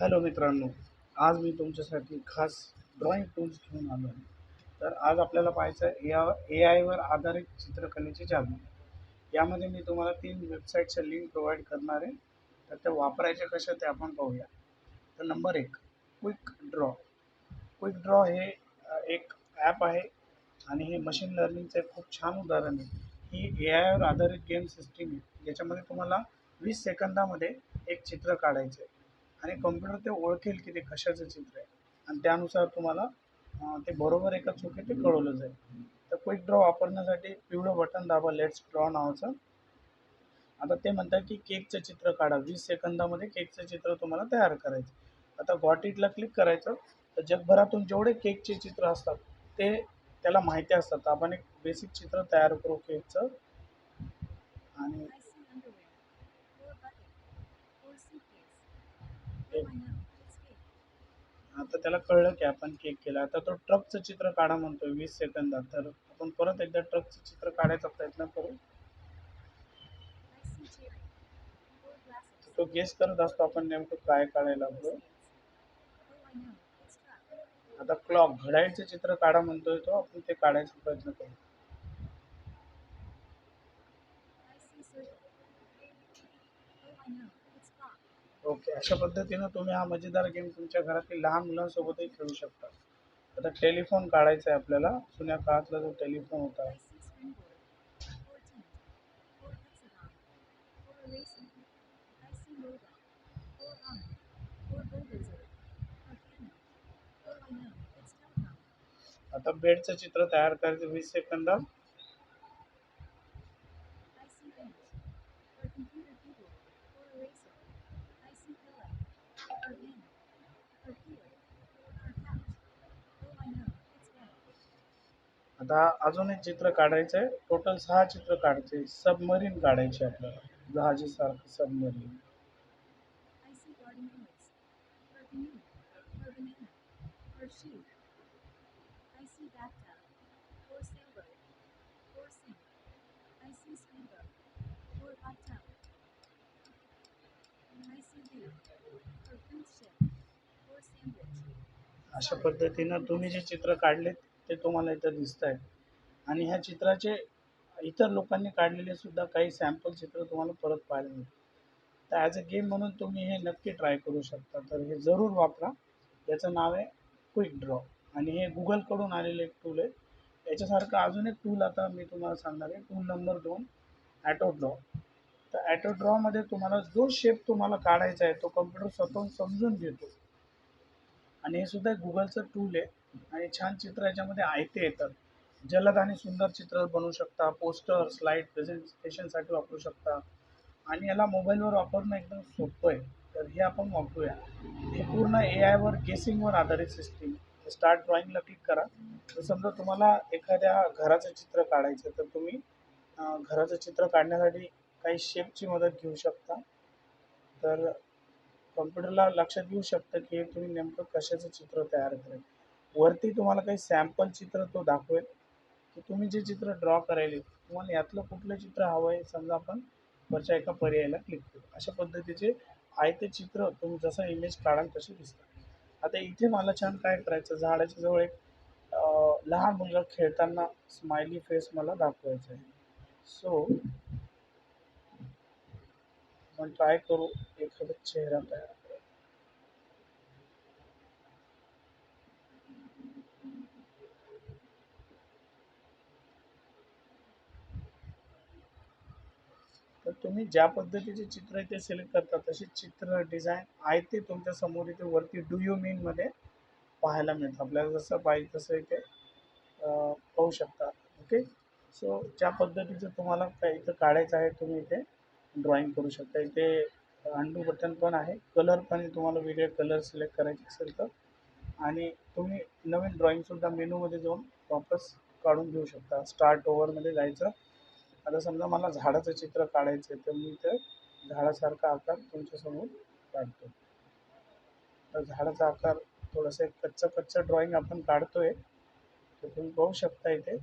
Hello मित्रांनो आज मी तुमच्यासाठी खास ड्रॉइंग टूल्स घेऊन आलो आहे. तर आज आपल्याला पाहायचं आहे या ए आयवर आधारित चित्रकलेची जादू यामध्ये मी तुम्हाला तीन वेबसाईटच्या लिंक प्रोव्हाइड करणार आहे. तर त्या वापरायच्या कशा ते आपण पाहूया. तर नंबर एक क्विक ड्रॉ क्विक ड्रॉ हे एक ॲप आहे आणि हे मशीन लर्निंगचं एक खूप छान उदाहरण आहे. ही ए आयवर आधारित गेम सिस्टीम आहे. ज्याच्यामध्ये तुम्हाला वीस सेकंदामध्ये एक चित्र काढायचं आहे. आणि कम्प्युटर ते ओळखेल की ते कशाचं चित्र आहे. आणि त्यानुसार तुम्हाला ते बरोबर एका चुकी ते कळवलं जाईल. तर क्विक ड्रॉ वापरण्यासाठी पिवळं बटन दाबा लेट्स ड्रॉ नावाचं. आता ते म्हणतात की केकचं चित्र काढा. वीस सेकंदामध्ये केकचं चित्र तुम्हाला तयार करायचं. आता गॉट इटला क्लिक करायचं. तर जगभरातून जेवढे केकचे चित्र असतात ते त्याला माहिती असतात. आपण एक बेसिक चित्र तयार करू केकचं. आणि आता त्याला कळलं की आपण केक केला. आता तो ट्रकचं चित्र काढा म्हणतो वीस सेकंदात. तर आपण परत एकदा ट्रकचं चित्र काढायचा प्रयत्न करू. तो गेस करत असतो आपण नेमकं काय काढायला हवं आता क्लॉक घड्याळचं चित्र काढा म्हणतोय तो आपण ते काढायचा प्रयत्न करू. ओके अशा पद्धतीनं तुम्ही हा मजेदार गेम तुमच्या घरातील लहान मुलांसोबतही खेळू शकता. आता टेलिफोन काढायचा आहे आपल्याला. जुन्या काळातला जो टेलिफोन होता. आता बेडचं चित्र तयार करायचं. वीस सेकंदात आता अजून एक चित्र काढायचं आहे. टोटल सहा चित्र काढायचे सबमरीन काढायचे आपल्याला. जहाजीसारखं सबमरीन अशा पद्धतीनं तुम्ही जे चित्र काढलेत ते तुम्हाला इथं दिसत आहेत आणि ह्या चित्राचे इतर लोकांनी काढलेले सुद्धा काही सॅम्पल चित्र तुम्हाला परत पाहायला मिळतील. तर ॲज अ गेम म्हणून तुम्ही हे नक्की ट्राय करू शकता. तर हे जरूर वापरा. याचं नाव आहे क्विक ड्रॉ आणि हे गुगलकडून आलेलं एक टूल आहे. याच्यासारखं अजून एक टूल आता मी तुम्हाला सांगणार आहे. टूल नंबर दोन ॲटो ड्रॉ तर ॲटो ड्रॉमध्ये तुम्हाला जो शेप तुम्हाला काढायचा आहे तो कम्प्युटर स्वतःहून समजून घेतो. आणि हे सुद्धा गुगलचं टूल आहे. आणि छान चित्र याच्यामध्ये आयते येतात जलद आणि सुंदर चित्र बनवू शकता पोस्टर स्लाईड प्रेझेंटेशनसाठी वापरू शकता. आणि याला मोबाईलवर वापरणं एकदम सोपं आहे. तर हे आपण वापरूया. हे पूर्ण ए आयवर गेसिंगवर आधारित सिस्टीम स्टार्ट ड्रॉइंगला क्लिक करा. तर समजा तुम्हाला एखाद्या घराचं चित्र काढायचं तर तुम्ही घराचं चित्र काढण्यासाठी काही शेपची मदत घेऊ शकता. तर कम्प्युटरला लक्षात येऊ शकतं की तुम्ही नेमकं कशाचं चित्र तयार करेल वरती तुम्हाला काही सॅम्पल चित्र तो दाखवेल. की तुम्ही जे चित्र ड्रॉ करायले तुम्हाला यातलं कुठलं चित्र हवं आहे समजा आपण वरच्या एका पर्यायाला क्लिक करू अशा पद्धतीचे आयते चित्र तुम्ही जसं इमेज काढाल तसे दिसतात. आता इथे मला छान काय करायचं झाडाच्या जवळ एक लहान मुलगा खेळताना स्माइली फेस मला दाखवायचा आहे. सो आपण ट्राय करू एखादा चेहरा तयार करायचा. तर तुम्ही ज्या पद्धतीचे चित्र इथे सिलेक्ट करता तसे चित्र डिझाईन आहे ते तुमच्यासमोर इथे वरती डू यू मीन मध्ये पाहायला मिळतं. आपल्याला जसं पाहिजे तसं इथे पाहू शकता. ओके सो ज्या पद्धतीचं तुम्हाला काय इथं काढायचं आहे तुम्ही इथे ड्रॉइंग करू शकता. इथे अंडू बटन पण आहे. कलर पण तुम्हाला वेगळे कलर सिलेक्ट करायचे असेल तर. आणि तुम्ही नवीन ड्रॉइंगसुद्धा मेनूमध्ये जाऊन वापस काढून घेऊ शकता. स्टार्ट ओव्हरमध्ये जायचं. आता समजा मला झाडाचं चित्र काढायचं आहे तर मी ते झाडासारखा आकार तुमच्यासमोर काढतो. तर झाडाचा आकार थोडंसं एक कच्चं कच्चं ड्रॉइंग आपण काढतोय तर तुम्ही पाहू शकता इथे.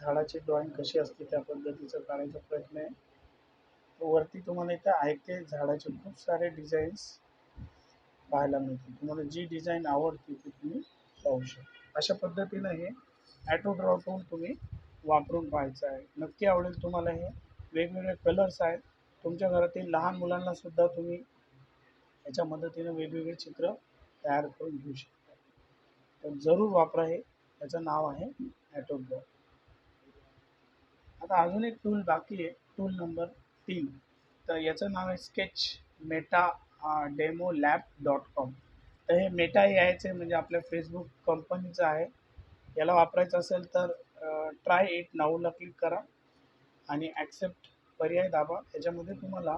झाडाची ड्रॉइंग कशी असते त्या पद्धतीचं काढायचा प्रयत्न आहे. वरती तुम्हाला इथं आहे ते झाडाचे खूप सारे डिझाईन्स पाहायला मिळतील. तुम्हाला जी डिझाईन आवडते ती तुम्ही पाहू शकता. अशा पद्धतीनं हे ॲटो ड्रॉ तुम्ही वापरून पाहायचं आहे. नक्की आवडेल तुम्हाला हे. वेगवेगळे कलर्स आहेत. तुमच्या घरातील लहान मुलांना सुद्धा तुम्ही याच्या मदतीनं वेगवेगळे चित्र तयार करून घेऊ शकता. तर जरूर वापरा हे. याचं नाव आहे ॲटो आता अजून एक टूल बाकी आहे. टूल नंबर तीन तर याचं नाव आहे sketch meta demo lab dot com तर हे मेटा यायचं म्हणजे आपल्या फेसबुक कंपनीचं आहे. याला वापरायचं असेल तर ट्राय इट नाऊला क्लिक करा आणि ॲक्सेप्ट पर्याय दाबा. याच्यामध्ये तुम्हाला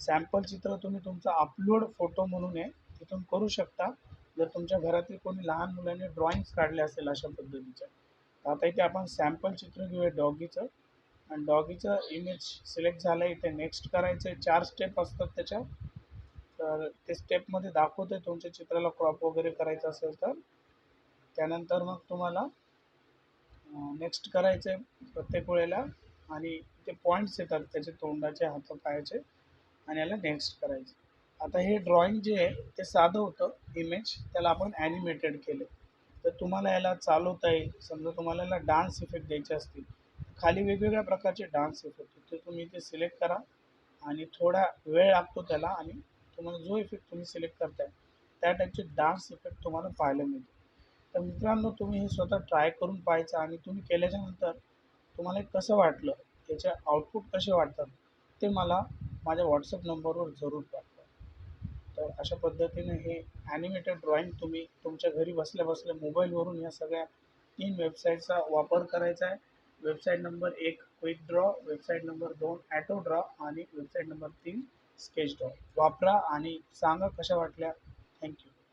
सॅम्पल चित्र तुम्ही तुमचा अपलोड फोटो म्हणून आहे तिथून करू शकता. जर तुमच्या घरातील कोणी लहान मुलांनी ड्रॉइंग्स काढले असेल अशा पद्धतीच्या तर आता इथे आपण सॅम्पल चित्र घेऊया डॉगीचं आणि डॉगीचं इमेज सिलेक्ट झालं इथे नेक्स्ट करायचं आहे चार स्टेप असतात त्याच्या तर ते स्टेपमध्ये दाखवते तुमच्या चित्राला क्रॉप वगैरे करायचं असेल तर. त्यानंतर मग तुम्हाला नेक्स्ट करायचं आहे प्रत्येक वेळेला. आणि ते पॉईंट्स येतात त्याचे तोंडाचे हातापायाचे आणि याला नेक्स्ट करायचं आता हे ड्रॉइंग जे आहे ते साधं होतं. इमेज त्याला आपण ॲनिमेटेड केले तर तुम्हाला याला चालवता येईल. समजा तुम्हाला याला डान्स इफेक्ट द्यायचे असतील. खाली वेगवेगळ्या प्रकारचे डान्स इफेक्ट ते तुम्ही ते सिलेक्ट करा आणि थोडा वेळ लागतो त्याला आणि तुम्हाला जो इफेक्ट तुम्ही सिलेक्ट करताय त्या टाईपचे डान्स इफेक्ट तुम्हाला पाहायला मिळते तर मित्रांनो तुम्ही हे स्वतः ट्राय करून पाहायचं आणि तुम्ही केल्याच्यानंतर तुम्हाला हे कसं वाटलं त्याचे आउटपुट कसे वाटतात ते मला माझ्या व्हॉट्सअप नंबरवर जरूर पाठवा. तर अशा पद्धतीने हे ॲनिमेटेड ड्रॉइंग तुम्ही तुमच्या घरी बसल्या बसल्या मोबाईलवरून या सगळ्या तीन वेबसाईटचा वापर करायचा आहे. वेबसाईट नंबर एक क्विक ड्रॉ वेबसाईट नंबर दोन ॲटो ड्रॉ आणि वेबसाईट नंबर तीन स्केच ड्रॉ वापरा आणि सांगा कशा वाटल्या. थँक्यू